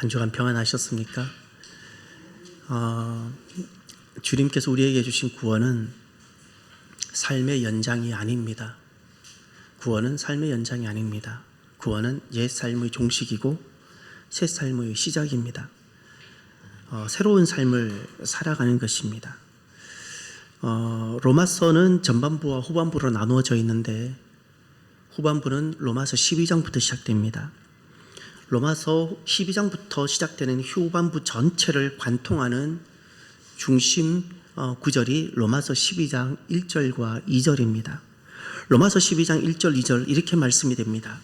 한 주간 평안하셨습니까? 어, 주님께서 우리에게 주신 구원은 삶의 연장이 아닙니다. 구원은 삶의 연장이 아닙니다. 구원은 옛 삶의 종식이고 새 삶의 시작입니다. 어, 새로운 삶을 살아가는 것입니다. 어, 로마서는 전반부와 후반부로 나누어져 있는데 후반부는 로마서 12장부터 시작됩니다. 로마서 12장부터 시작되는 후반부 전체를 관통하는 중심 어, 구절이 로마서 12장 1절과 2절입니다. 로마서 12장 1절, 2절 이렇게 말씀이 됩니다.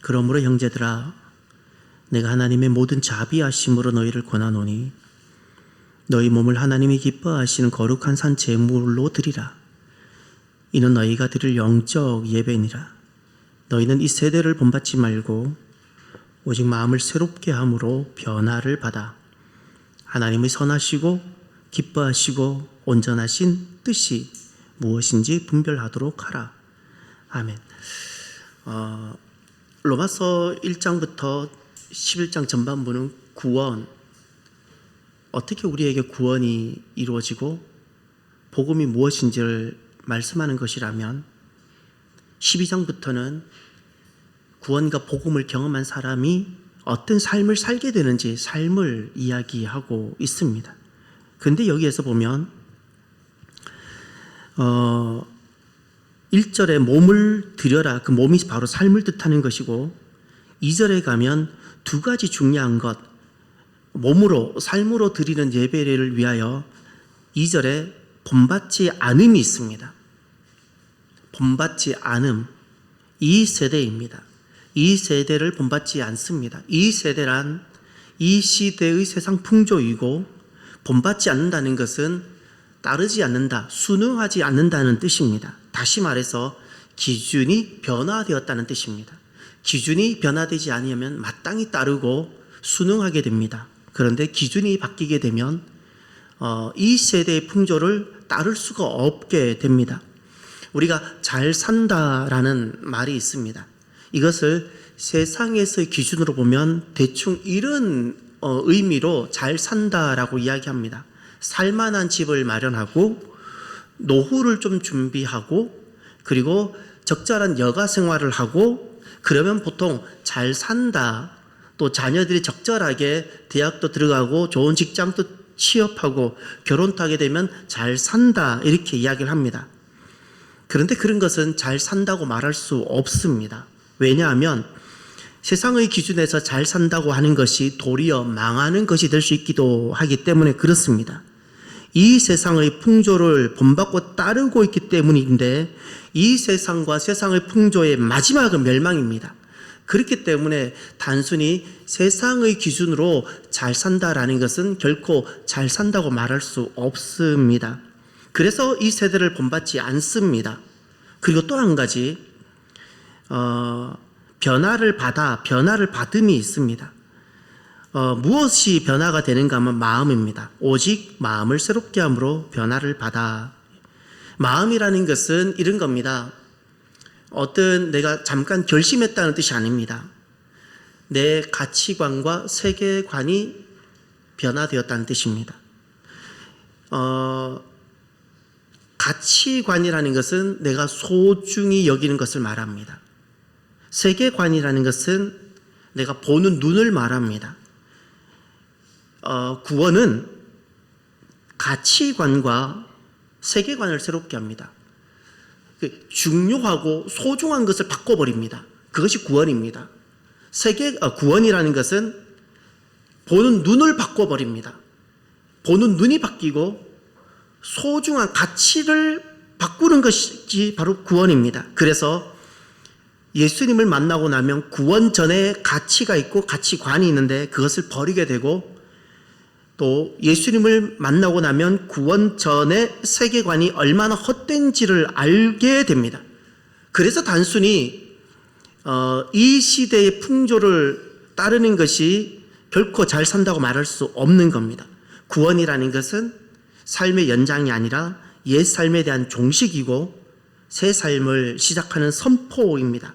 그러므로 형제들아 내가 하나님의 모든 자비하심으로 너희를 권하노니 너희 몸을 하나님이 기뻐하시는 거룩한 산 제물로 드리라. 이는 너희가 드릴 영적 예배니라. 너희는 이 세대를 본받지 말고 오직 마음을 새롭게 함으로 변화를 받아 하나님의 선하시고 기뻐하시고 온전하신 뜻이 무엇인지 분별하도록 하라. 아멘. 어, 로마서 1장부터 11장 전반부는 구원, 어떻게 우리에게 구원이 이루어지고 복음이 무엇인지를 말씀하는 것이라면 12장부터는 구원과 복음을 경험한 사람이 어떤 삶을 살게 되는지 삶을 이야기하고 있습니다. 근데 여기에서 보면 어 1절에 몸을 들여라 그 몸이 바로 삶을 뜻하는 것이고 2절에 가면 두 가지 중요한 것 몸으로 삶으로 드리는 예배를 위하여 2절에 본받지 않음이 있습니다. 본받지 않음 이 세대입니다. 이 세대를 본받지 않습니다. 이 세대란 이 시대의 세상 풍조이고 본받지 않는다는 것은 따르지 않는다, 순응하지 않는다는 뜻입니다. 다시 말해서 기준이 변화되었다는 뜻입니다. 기준이 변화되지 아니하면 마땅히 따르고 순응하게 됩니다. 그런데 기준이 바뀌게 되면 어, 이 세대의 풍조를 따를 수가 없게 됩니다. 우리가 잘 산다라는 말이 있습니다. 이것을 세상에서의 기준으로 보면 대충 이런 어, 의미로 잘 산다라고 이야기합니다. 살만한 집을 마련하고 노후를 좀 준비하고 그리고 적절한 여가 생활을 하고 그러면 보통 잘 산다. 또 자녀들이 적절하게 대학도 들어가고 좋은 직장도 취업하고 결혼도 하게 되면 잘 산다. 이렇게 이야기를 합니다. 그런데 그런 것은 잘 산다고 말할 수 없습니다. 왜냐하면 세상의 기준에서 잘 산다고 하는 것이 도리어 망하는 것이 될 수 있기도 하기 때문에 그렇습니다. 이 세상의 풍조를 본받고 따르고 있기 때문인데 이 세상과 세상의 풍조의 마지막은 멸망입니다. 그렇기 때문에 단순히 세상의 기준으로 잘 산다라는 것은 결코 잘 산다고 말할 수 없습니다. 그래서 이 세대를 본받지 않습니다. 그리고 또 한 가지, 어, 변화를 받아, 변화를 받음이 있습니다. 어, 무엇이 변화가 되는가 하면 마음입니다. 오직 마음을 새롭게 함으로 변화를 받아. 마음이라는 것은 이런 겁니다. 어떤 내가 잠깐 결심했다는 뜻이 아닙니다. 내 가치관과 세계관이 변화되었다는 뜻입니다. 어, 가치관이라는 것은 내가 소중히 여기는 것을 말합니다. 세계관이라는 것은 내가 보는 눈을 말합니다. 어, 구원은 가치관과 세계관을 새롭게 합니다. 그 중요하고 소중한 것을 바꿔버립니다. 그것이 구원입니다. 세계 어, 구원이라는 것은 보는 눈을 바꿔버립니다. 보는 눈이 바뀌고 소중한 가치를 바꾸는 것이 바로 구원입니다. 그래서 예수님을 만나고 나면 구원 전에 가치가 있고 가치관이 있는데 그것을 버리게 되고 또 예수님을 만나고 나면 구원 전에 세계관이 얼마나 헛된지를 알게 됩니다. 그래서 단순히 어, 이 시대의 풍조를 따르는 것이 결코 잘 산다고 말할 수 없는 겁니다. 구원이라는 것은 삶의 연장이 아니라 옛 삶에 대한 종식이고 새 삶을 시작하는 선포입니다.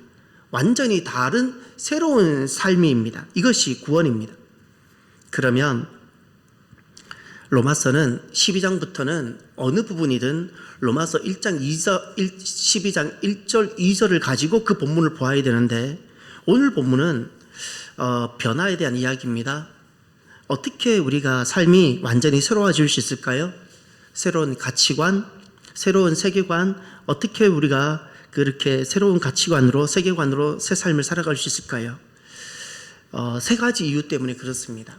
완전히 다른 새로운 삶입니다. 이것이 구원입니다. 그러면 로마서는 12장부터는 어느 부분이든 로마서 1장 2절, 12장 1절, 2절을 가지고 그 본문을 보아야 되는데 오늘 본문은 어, 변화에 대한 이야기입니다. 어떻게 우리가 삶이 완전히 새로워질 수 있을까요? 새로운 가치관, 새로운 세계관, 어떻게 우리가 그렇게 새로운 가치관으로, 세계관으로 새 삶을 살아갈 수 있을까요? 어, 세 가지 이유 때문에 그렇습니다.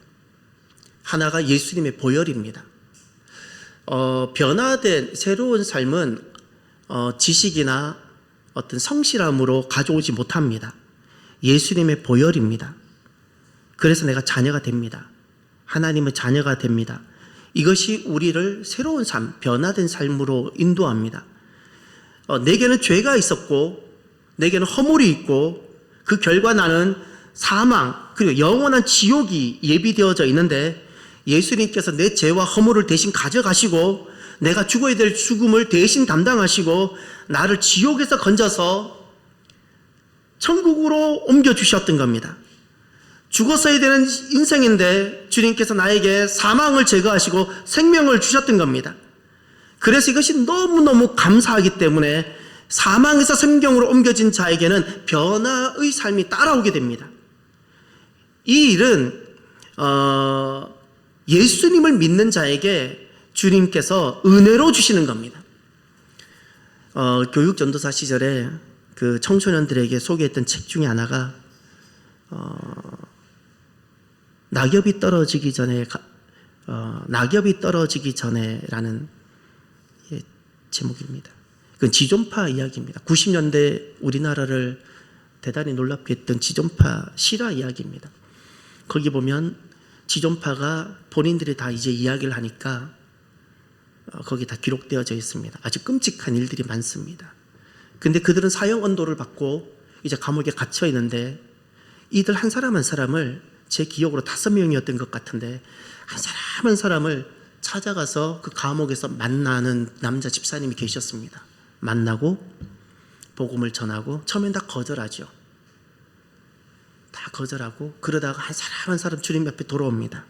하나가 예수님의 보혈입니다. 어, 변화된 새로운 삶은 어, 지식이나 어떤 성실함으로 가져오지 못합니다. 예수님의 보혈입니다. 그래서 내가 자녀가 됩니다. 하나님의 자녀가 됩니다. 이것이 우리를 새로운 삶, 변화된 삶으로 인도합니다. 어, 내게는 죄가 있었고, 내게는 허물이 있고, 그 결과 나는 사망, 그리고 영원한 지옥이 예비되어져 있는데, 예수님께서 내 죄와 허물을 대신 가져가시고, 내가 죽어야 될 죽음을 대신 담당하시고, 나를 지옥에서 건져서 천국으로 옮겨주셨던 겁니다. 죽었어야 되는 인생인데 주님께서 나에게 사망을 제거하시고 생명을 주셨던 겁니다. 그래서 이것이 너무너무 감사하기 때문에 사망에서 생경으로 옮겨진 자에게는 변화의 삶이 따라오게 됩니다. 이 일은 어, 예수님을 믿는 자에게 주님께서 은혜로 주시는 겁니다. 어, 교육 전도사 시절에 그 청소년들에게 소개했던 책 중에 하나가 어, 낙엽이 떨어지기 전에 가- 어, 낙엽이 떨어지기 전에라는 예, 제목입니다. 그 지존파 이야기입니다. 90년대 우리나라를 대단히 놀랍게 했던 지존파 실화 이야기입니다. 거기 보면 지존파가 본인들이 다 이제 이야기를 하니까 어, 거기 다 기록되어져 있습니다. 아주 끔찍한 일들이 많습니다. 근데 그들은 사형 언도를 받고 이제 감옥에 갇혀 있는데 이들 한 사람 한 사람을 제 기억으로 다섯 명이었던 것 같은데 한 사람 한 사람을 찾아가서 그 감옥에서 만나는 남자 집사님이 계셨습니다. 만나고 복음을 전하고 처음엔 다 거절하죠. 다 거절하고 그러다가 한 사람 한 사람 주님 옆에 돌아옵니다.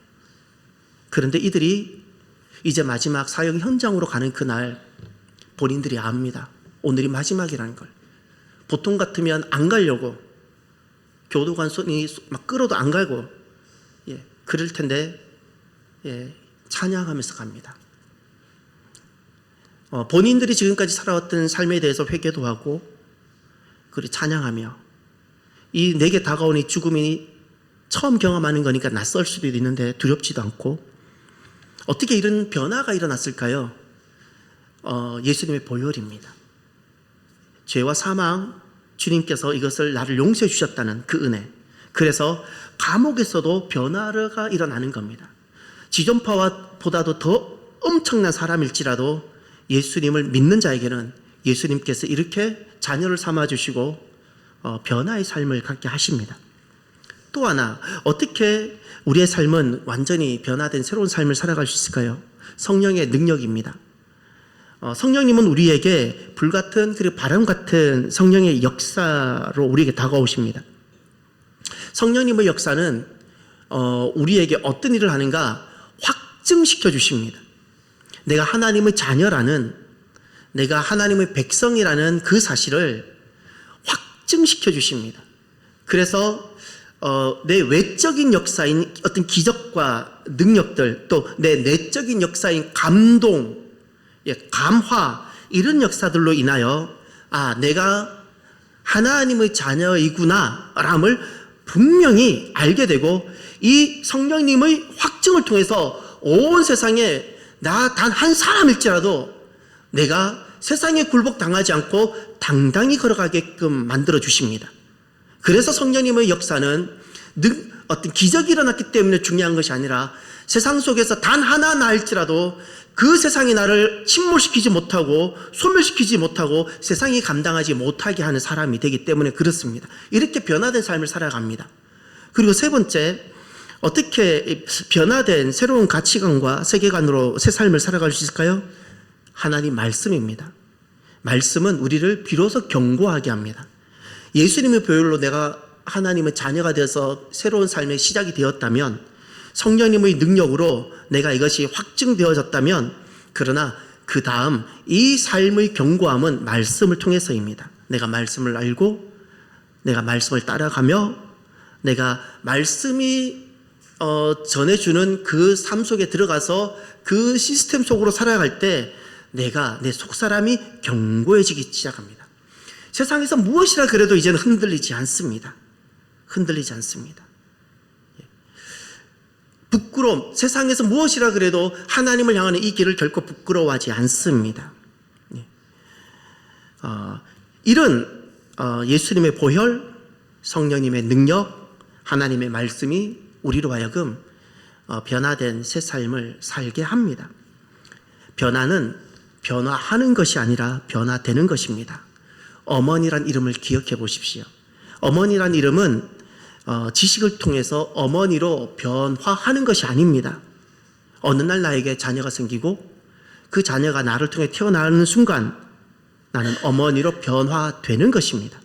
그런데 이들이 이제 마지막 사형 현장으로 가는 그날 본인들이 압니다. 오늘이 마지막이라는 걸. 보통 같으면 안 가려고 교도관 손이 막 끌어도 안 가고 예, 그럴 텐데 예, 찬양하면서 갑니다. 어, 본인들이 지금까지 살아왔던 삶에 대해서 회개도 하고 그리고 찬양하며 이 내게 다가오는 이 죽음이 처음 경험하는 거니까 낯설 수도 있는데 두렵지도 않고 어떻게 이런 변화가 일어났을까요? 어, 예수님의 보혈입니다. 죄와 사망, 주님께서 이것을 나를 용서해 주셨다는 그 은혜. 그래서 감옥에서도 변화가 일어나는 겁니다. 지존파와 보다도 더 엄청난 사람일지라도 예수님을 믿는 자에게는 예수님께서 이렇게 자녀를 삼아 주시고 어, 변화의 삶을 갖게 하십니다. 또 하나 어떻게 우리의 삶은 완전히 변화된 새로운 삶을 살아갈 수 있을까요? 성령의 능력입니다. 어, 성령님은 우리에게 불같은 그리고 바람 같은 성령의 역사로 우리에게 다가오십니다. 성령님의 역사는 어, 우리에게 어떤 일을 하는가 확증시켜 주십니다. 내가 하나님의 자녀라는 내가 하나님의 백성이라는 그 사실을 확증시켜 주십니다. 그래서 어, 내 외적인 역사인 어떤 기적과 능력들 또 내 내적인 역사인 감동, 예, 감화 이런 역사들로 인하여 아 내가 하나님의 자녀이구나람을 분명히 알게 되고 이 성령님의 확증을 통해서 온 세상에 나 단 한 사람일지라도 내가 세상에 굴복 당하지 않고 당당히 걸어가게끔 만들어 주십니다. 그래서 성령님의 역사는 능, 어떤 기적이 일어났기 때문에 중요한 것이 아니라 세상 속에서 단 하나 나일지라도 그 세상이 나를 침몰시키지 못하고 소멸시키지 못하고 세상이 감당하지 못하게 하는 사람이 되기 때문에 그렇습니다. 이렇게 변화된 삶을 살아갑니다. 그리고 세 번째, 어떻게 변화된 새로운 가치관과 세계관으로 새 삶을 살아갈 수 있을까요? 하나님 말씀입니다. 말씀은 우리를 비로소 경고하게 합니다. 예수님의 보혈로 내가 하나님의 자녀가 되어서 새로운 삶의 시작이 되었다면 성령님의 능력으로 내가 이것이 확증되어졌다면 그러나 그 다음 이 삶의 견고함은 말씀을 통해서입니다. 내가 말씀을 알고 내가 말씀을 따라가며 내가 말씀이 어, 전해주는 그 삶 속에 들어가서 그 시스템 속으로 살아갈 때 내가 내 속사람이 견고해지기 시작합니다. 세상에서 무엇이라 그래도 이제는 흔들리지 않습니다. 흔들리지 않습니다. 예. 부끄러움, 세상에서 무엇이라 그래도 하나님을 향하는 이 길을 결코 부끄러워하지 않습니다. 예. 어, 이런 어, 예수님의 보혈, 성령님의 능력, 하나님의 말씀이 우리로 하여금 어, 변화된 새 삶을 살게 합니다. 변화는 변화하는 것이 아니라 변화되는 것입니다. 어머니란 이름을 기억해 보십시오. 어머니란 이름은 어, 지식을 통해서 어머니로 변화하는 것이 아닙니다. 어느 날 나에게 자녀가 생기고 그 자녀가 나를 통해 태어나는 순간 나는 어머니로 변화되는 것입니다.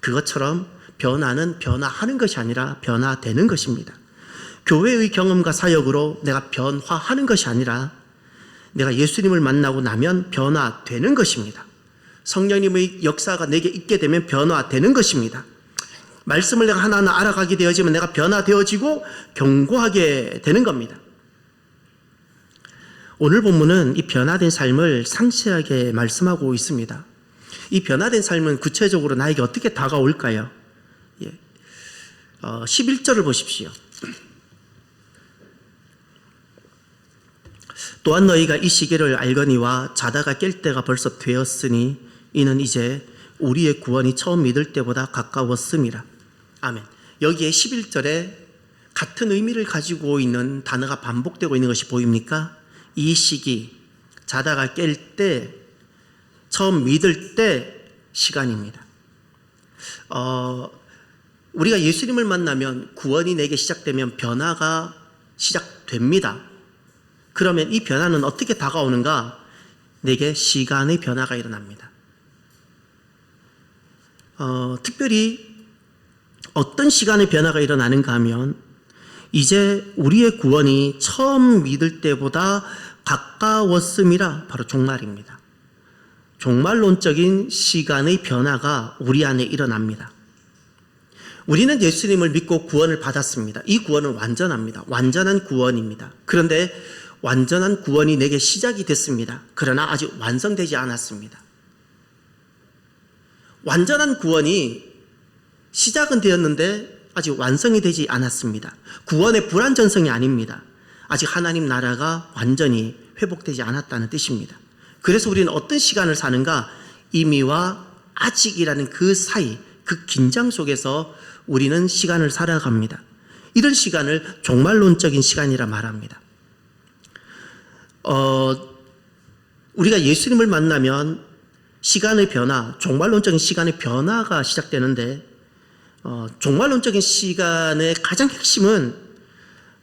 그것처럼 변화는 변화하는 것이 아니라 변화되는 것입니다. 교회의 경험과 사역으로 내가 변화하는 것이 아니라 내가 예수님을 만나고 나면 변화되는 것입니다. 성령님의 역사가 내게 있게 되면 변화되는 것입니다. 말씀을 내가 하나하나 알아가게 되어지면 내가 변화되어지고 견고하게 되는 겁니다. 오늘 본문은 이 변화된 삶을 상세하게 말씀하고 있습니다. 이 변화된 삶은 구체적으로 나에게 어떻게 다가올까요? 예. 어, 11절을 보십시오. 또한 너희가 이 시기를 알거니와 자다가 깰 때가 벌써 되었으니 이는 이제 우리의 구원이 처음 믿을 때보다 가까웠음이라. 아멘. 여기에 11절에 같은 의미를 가지고 있는 단어가 반복되고 있는 것이 보입니까? 이 시기, 자다가 깰 때, 처음 믿을 때 시간입니다. 어, 우리가 예수님을 만나면 구원이 내게 시작되면 변화가 시작됩니다. 그러면 이 변화는 어떻게 다가오는가? 내게 시간의 변화가 일어납니다. 어, 특별히 어떤 시간의 변화가 일어나는가 하면 이제 우리의 구원이 처음 믿을 때보다 가까웠음이라 바로 종말입니다. 종말론적인 시간의 변화가 우리 안에 일어납니다. 우리는 예수님을 믿고 구원을 받았습니다. 이 구원은 완전합니다. 완전한 구원입니다. 그런데 완전한 구원이 내게 시작이 됐습니다. 그러나 아직 완성되지 않았습니다. 완전한 구원이 시작은 되었는데 아직 완성이 되지 않았습니다. 구원의 불완전성이 아닙니다. 아직 하나님 나라가 완전히 회복되지 않았다는 뜻입니다. 그래서 우리는 어떤 시간을 사는가? 이미와 아직이라는 그 사이, 그 긴장 속에서 우리는 시간을 살아갑니다. 이런 시간을 종말론적인 시간이라 말합니다. 어, 우리가 예수님을 만나면 시간의 변화, 종말론적인 시간의 변화가 시작되는데, 어, 종말론적인 시간의 가장 핵심은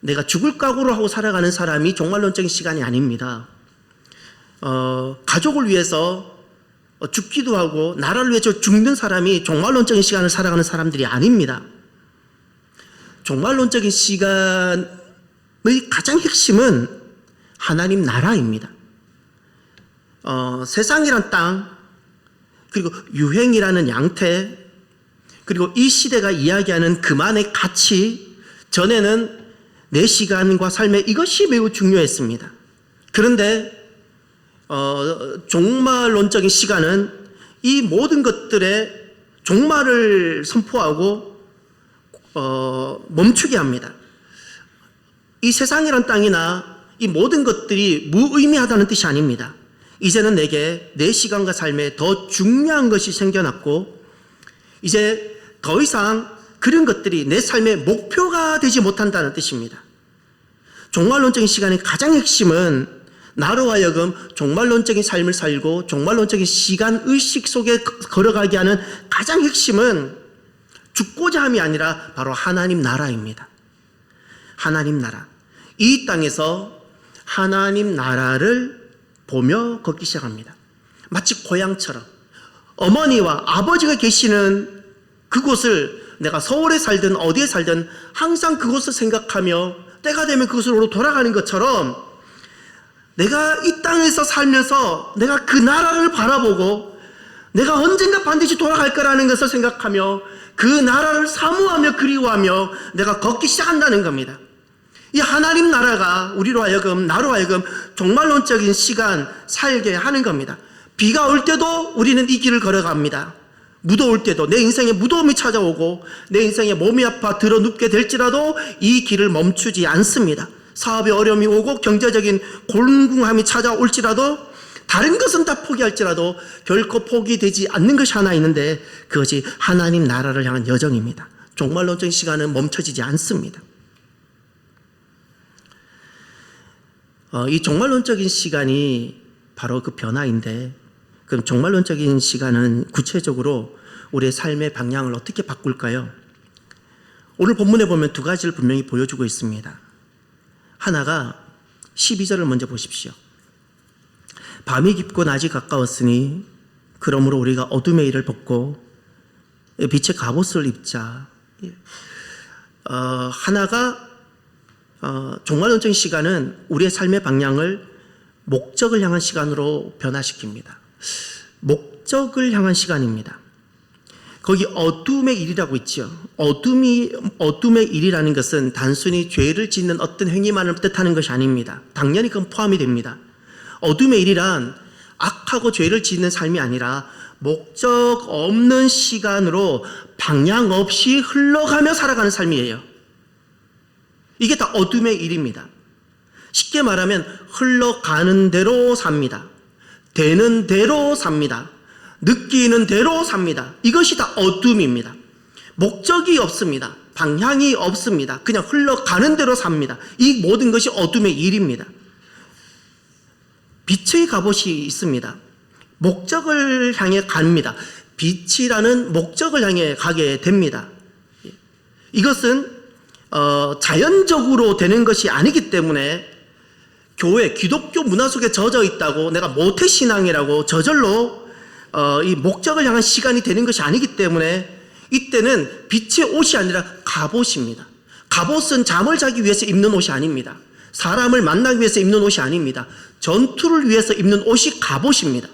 내가 죽을 각오로 하고 살아가는 사람이 종말론적인 시간이 아닙니다. 어, 가족을 위해서 죽기도 하고 나라를 위해서 죽는 사람이 종말론적인 시간을 살아가는 사람들이 아닙니다. 종말론적인 시간의 가장 핵심은 하나님 나라입니다. 어, 세상이란 땅, 그리고 유행이라는 양태, 그리고 이 시대가 이야기하는 그만의 가치, 전에는 내 시간과 삶의 이것이 매우 중요했습니다. 그런데 어, 종말론적인 시간은 이 모든 것들의 종말을 선포하고 어, 멈추게 합니다. 이 세상이란 땅이나 이 모든 것들이 무의미하다는 뜻이 아닙니다. 이제는 내게 내 시간과 삶에 더 중요한 것이 생겨났고 이제 더 이상 그런 것들이 내 삶의 목표가 되지 못한다는 뜻입니다. 종말론적인 시간의 가장 핵심은 나로 하여금 종말론적인 삶을 살고 종말론적인 시간 의식 속에 걸어가게 하는 가장 핵심은 죽고자 함이 아니라 바로 하나님 나라입니다. 하나님 나라. 이 땅에서 하나님 나라를 보며 걷기 시작합니다. 마치 고향처럼 어머니와 아버지가 계시는 그곳을 내가 서울에 살든 어디에 살든 항상 그곳을 생각하며 때가 되면 그것으로 돌아가는 것처럼 내가 이 땅에서 살면서 내가 그 나라를 바라보고 내가 언젠가 반드시 돌아갈 거라는 것을 생각하며 그 나라를 사모하며 그리워하며 내가 걷기 시작한다는 겁니다. 이 하나님 나라가 우리로 하여금 나로 하여금 종말론적인 시간 살게 하는 겁니다. 비가 올 때도 우리는 이 길을 걸어갑니다. 무더울 때도 내 인생에 무더움이 찾아오고 내 인생에 몸이 아파 들어 눕게 될지라도 이 길을 멈추지 않습니다. 사업에 어려움이 오고 경제적인 곤궁함이 찾아올지라도 다른 것은 다 포기할지라도 결코 포기되지 않는 것이 하나 있는데 그것이 하나님 나라를 향한 여정입니다. 종말론적인 시간은 멈춰지지 않습니다. 어, 이 종말론적인 시간이 바로 그 변화인데 그럼 종말론적인 시간은 구체적으로 우리의 삶의 방향을 어떻게 바꿀까요? 오늘 본문에 보면 두 가지를 분명히 보여주고 있습니다. 하나가 12절을 먼저 보십시오. 밤이 깊고 낮이 가까웠으니 그러므로 우리가 어둠의 일을 벗고 빛의 갑옷을 입자. 어, 하나가 어, 종말론적인 시간은 우리의 삶의 방향을 목적을 향한 시간으로 변화시킵니다. 목적을 향한 시간입니다. 거기 어둠의 일이라고 있죠. 어둠이 어둠의 일이라는 것은 단순히 죄를 짓는 어떤 행위만을 뜻하는 것이 아닙니다. 당연히 그건 포함이 됩니다. 어둠의 일이란 악하고 죄를 짓는 삶이 아니라 목적 없는 시간으로 방향 없이 흘러가며 살아가는 삶이에요. 이게 다 어둠의 일입니다. 쉽게 말하면 흘러가는 대로 삽니다. 되는 대로 삽니다. 느끼는 대로 삽니다. 이것이 다 어둠입니다. 목적이 없습니다. 방향이 없습니다. 그냥 흘러가는 대로 삽니다. 이 모든 것이 어둠의 일입니다. 빛의 갑옷이 있습니다. 목적을 향해 갑니다. 빛이라는 목적을 향해 가게 됩니다. 이것은 어, 자연적으로 되는 것이 아니기 때문에 교회 기독교 문화 속에 젖어 있다고 내가 모태 신앙이라고 저절로 어, 이 목적을 향한 시간이 되는 것이 아니기 때문에 이때는 빛의 옷이 아니라 갑옷입니다. 갑옷은 잠을 자기 위해서 입는 옷이 아닙니다. 사람을 만나기 위해서 입는 옷이 아닙니다. 전투를 위해서 입는 옷이 갑옷입니다.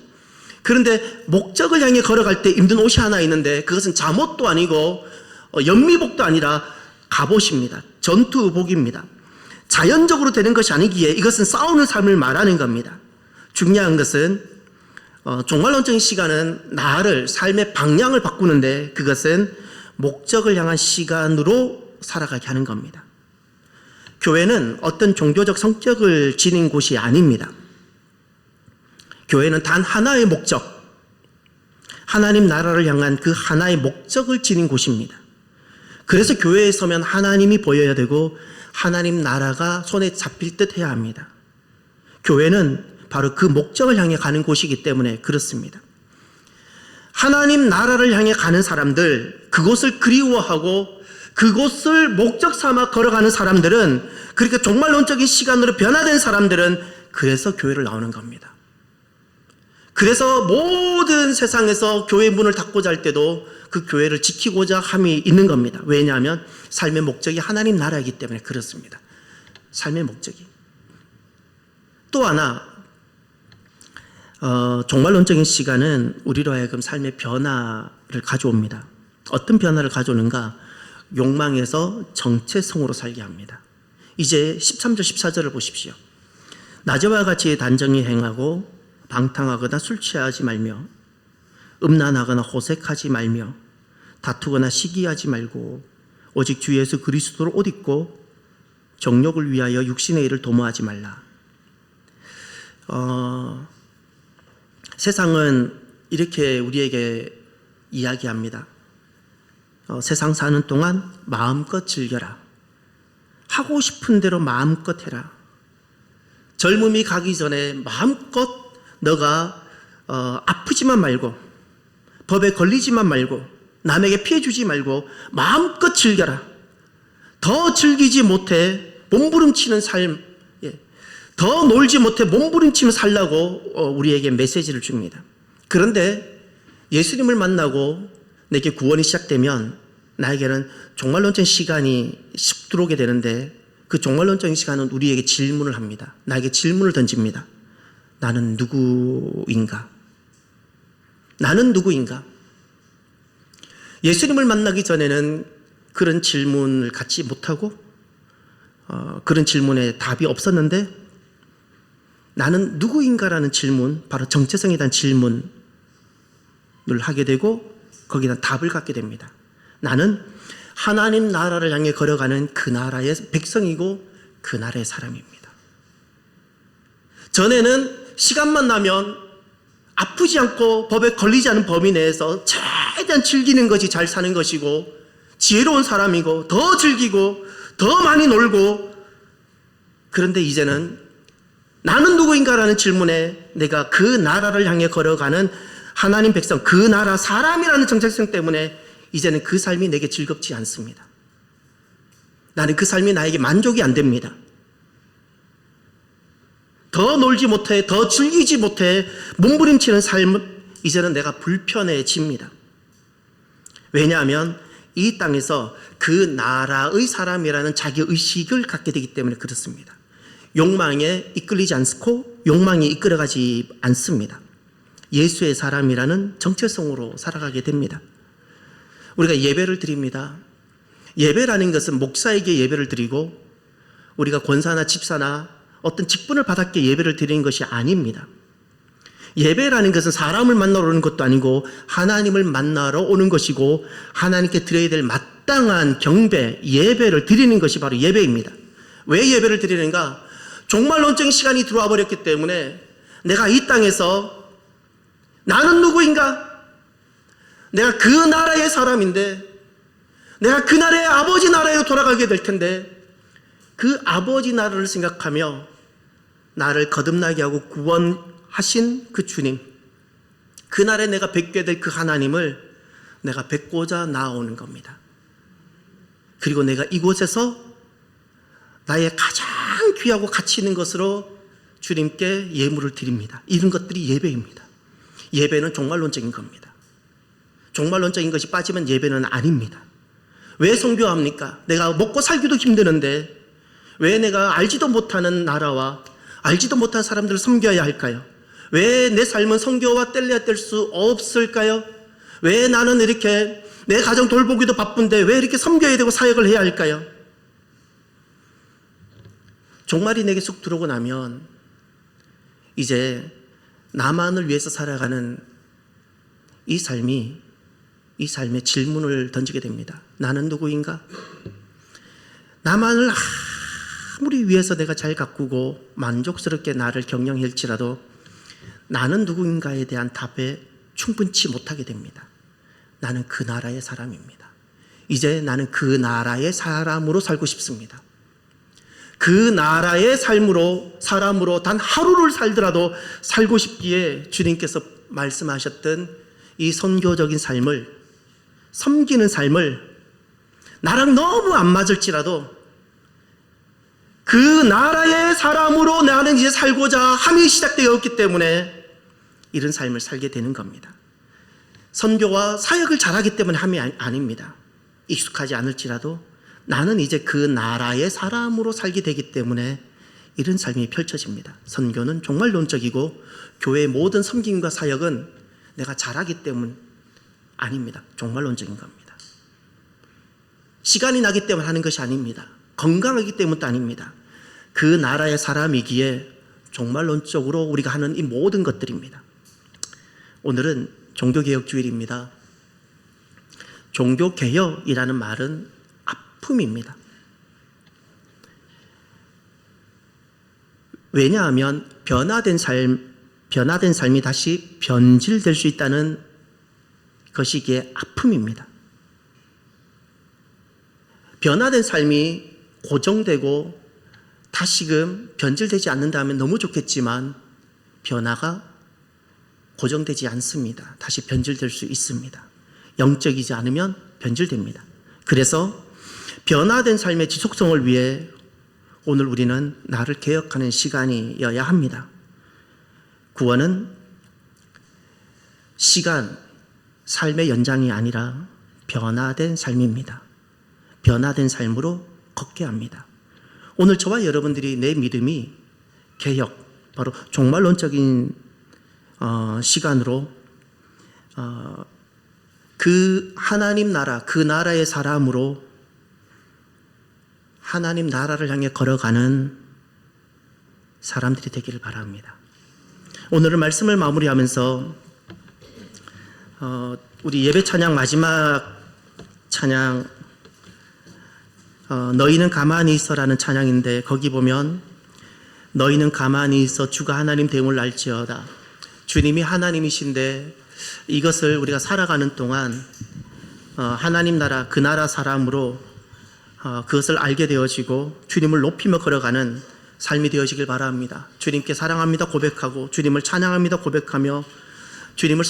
그런데 목적을 향해 걸어갈 때 입는 옷이 하나 있는데 그것은 잠옷도 아니고 어, 연미복도 아니라 갑옷입니다. 전투복입니다. 자연적으로 되는 것이 아니기에 이것은 싸우는 삶을 말하는 겁니다. 중요한 것은 어, 종말론적인 시간은 나를 삶의 방향을 바꾸는데 그것은 목적을 향한 시간으로 살아가게 하는 겁니다. 교회는 어떤 종교적 성격을 지닌 곳이 아닙니다. 교회는 단 하나의 목적, 하나님 나라를 향한 그 하나의 목적을 지닌 곳입니다. 그래서 교회에 서면 하나님이 보여야 되고 하나님 나라가 손에 잡힐 듯 해야 합니다. 교회는 바로 그 목적을 향해 가는 곳이기 때문에 그렇습니다. 하나님 나라를 향해 가는 사람들, 그곳을 그리워하고 그곳을 목적 삼아 걸어가는 사람들은 그렇게 종말론적인 시간으로 변화된 사람들은 그래서 교회를 나오는 겁니다. 그래서 모든 세상에서 교회 문을 닫고자 할 때도 그 교회를 지키고자 함이 있는 겁니다. 왜냐하면 삶의 목적이 하나님 나라이기 때문에 그렇습니다. 삶의 목적이. 또 하나, 어, 종말론적인 시간은 우리로 하여금 삶의 변화를 가져옵니다. 어떤 변화를 가져오는가? 욕망에서 정체성으로 살게 합니다. 이제 13절, 14절을 보십시오. 낮에와 같이 단정히 행하고 방탕하거나 술 취하지 말며 음란하거나 호색하지 말며 다투거나 시기하지 말고 오직 주 예수 그리스도를 옷 입고 정욕을 위하여 육신의 일을 도모하지 말라. 어, 세상은 이렇게 우리에게 이야기합니다. 어, 세상 사는 동안 마음껏 즐겨라. 하고 싶은 대로 마음껏 해라. 젊음이 가기 전에 마음껏 너가 어, 아프지만 말고 법에 걸리지만 말고 남에게 피해 주지 말고 마음껏 즐겨라. 더 즐기지 못해 몸부림치는 삶, 예. 더 놀지 못해 몸부림치며 살라고 어, 우리에게 메시지를 줍니다. 그런데 예수님을 만나고 내게 구원이 시작되면 나에게는 종말론적 시간이 씩 들어오게 되는데 그 종말론적인 시간은 우리에게 질문을 합니다. 나에게 질문을 던집니다. 나는 누구인가? 나는 누구인가? 예수님을 만나기 전에는 그런 질문을 갖지 못하고 어, 그런 질문에 답이 없었는데 나는 누구인가라는 질문, 바로 정체성에 대한 질문을 하게 되고 거기다 답을 갖게 됩니다. 나는 하나님 나라를 향해 걸어가는 그 나라의 백성이고 그 나라의 사람입니다. 전에는 시간만 나면 아프지 않고 법에 걸리지 않은 범위 내에서 최대한 즐기는 것이 잘 사는 것이고 지혜로운 사람이고 더 즐기고 더 많이 놀고 그런데 이제는 나는 누구인가라는 질문에 내가 그 나라를 향해 걸어가는 하나님 백성, 그 나라 사람이라는 정체성 때문에 이제는 그 삶이 내게 즐겁지 않습니다. 나는 그 삶이 나에게 만족이 안 됩니다. 더 놀지 못해, 더 즐기지 못해, 몸부림치는 삶은 이제는 내가 불편해집니다. 왜냐하면 이 땅에서 그 나라의 사람이라는 자기 의식을 갖게 되기 때문에 그렇습니다. 욕망에 이끌리지 않고 욕망이 이끌어가지 않습니다. 예수의 사람이라는 정체성으로 살아가게 됩니다. 우리가 예배를 드립니다. 예배라는 것은 목사에게 예배를 드리고 우리가 권사나 집사나 어떤 직분을 받았기에 예배를 드리는 것이 아닙니다. 예배라는 것은 사람을 만나러 오는 것도 아니고 하나님을 만나러 오는 것이고 하나님께 드려야 될 마땅한 경배, 예배를 드리는 것이 바로 예배입니다. 왜 예배를 드리는가? 종말론적인 시간이 들어와 버렸기 때문에 내가 이 땅에서 나는 누구인가? 내가 그 나라의 사람인데 내가 그 나라의 아버지 나라에 돌아가게 될 텐데 그 아버지 나라를 생각하며 나를 거듭나게 하고 구원하신 그 주님 그 날에 내가 뵙게 될 그 하나님을 내가 뵙고자 나오는 겁니다. 그리고 내가 이곳에서 나의 가장 귀하고 가치 있는 것으로 주님께 예물을 드립니다. 이런 것들이 예배입니다. 예배는 종말론적인 겁니다. 종말론적인 것이 빠지면 예배는 아닙니다. 왜 성교합니까? 내가 먹고 살기도 힘드는데 왜 내가 알지도 못하는 나라와 알지도 못한 사람들을 섬겨야 할까요? 왜 내 삶은 성교와 뗄래야 뗄 수 없을까요? 왜 나는 이렇게 내 가정 돌보기도 바쁜데 왜 이렇게 섬겨야 되고 사역을 해야 할까요? 종말이 내게 쑥 들어오고 나면 이제 나만을 위해서 살아가는 이 삶이 이 삶에 질문을 던지게 됩니다. 나는 누구인가? 나만을 아무리 위해서 내가 잘 가꾸고 만족스럽게 나를 경영할지라도 나는 누구인가에 대한 답에 충분치 못하게 됩니다. 나는 그 나라의 사람입니다. 이제 나는 그 나라의 사람으로 살고 싶습니다. 그 나라의 삶으로 사람으로 단 하루를 살더라도 살고 싶기에 주님께서 말씀하셨던 이 선교적인 삶을 섬기는 삶을 나랑 너무 안 맞을지라도 그 나라의 사람으로 나는 이제 살고자 함이 시작되었기 때문에 이런 삶을 살게 되는 겁니다. 선교와 사역을 잘하기 때문에 함이 아닙니다. 익숙하지 않을지라도 나는 이제 그 나라의 사람으로 살게 되기 때문에 이런 삶이 펼쳐집니다. 선교는 정말 논적이고 교회의 모든 섬김과 사역은 내가 잘하기 때문 아닙니다. 정말 논적인 겁니다. 시간이 나기 때문에 하는 것이 아닙니다. 건강하기 때문도 아닙니다. 그 나라의 사람이기에 종말론적으로 우리가 하는 이 모든 것들입니다. 오늘은 종교개혁주일입니다. 종교개혁이라는 말은 아픔입니다. 왜냐하면 변화된 삶, 변화된 삶이 다시 변질될 수 있다는 것이기에 아픔입니다. 변화된 삶이 고정되고 다시금 변질되지 않는다면 너무 좋겠지만 변화가 고정되지 않습니다. 다시 변질될 수 있습니다. 영적이지 않으면 변질됩니다. 그래서 변화된 삶의 지속성을 위해 오늘 우리는 나를 개혁하는 시간이어야 합니다. 구원은 시간, 삶의 연장이 아니라 변화된 삶입니다. 변화된 삶으로 걷게 합니다. 오늘 저와 여러분들이 내 믿음이 개혁, 바로 종말론적인 어, 시간으로 어, 그 하나님 나라, 그 나라의 사람으로 하나님 나라를 향해 걸어가는 사람들이 되기를 바랍니다. 오늘은 말씀을 마무리하면서 어, 우리 예배 찬양 마지막 찬양 어, 너희는 가만히 있어라는 찬양인데 거기 보면 너희는 가만히 있어 주가 하나님 됨을 알지어다. 주님이 하나님이신데 이것을 우리가 살아가는 동안 어, 하나님 나라 그 나라 사람으로 어, 그것을 알게 되어지고 주님을 높이며 걸어가는 삶이 되어지길 바랍니다. 주님께 사랑합니다 고백하고 주님을 찬양합니다 고백하며 주님을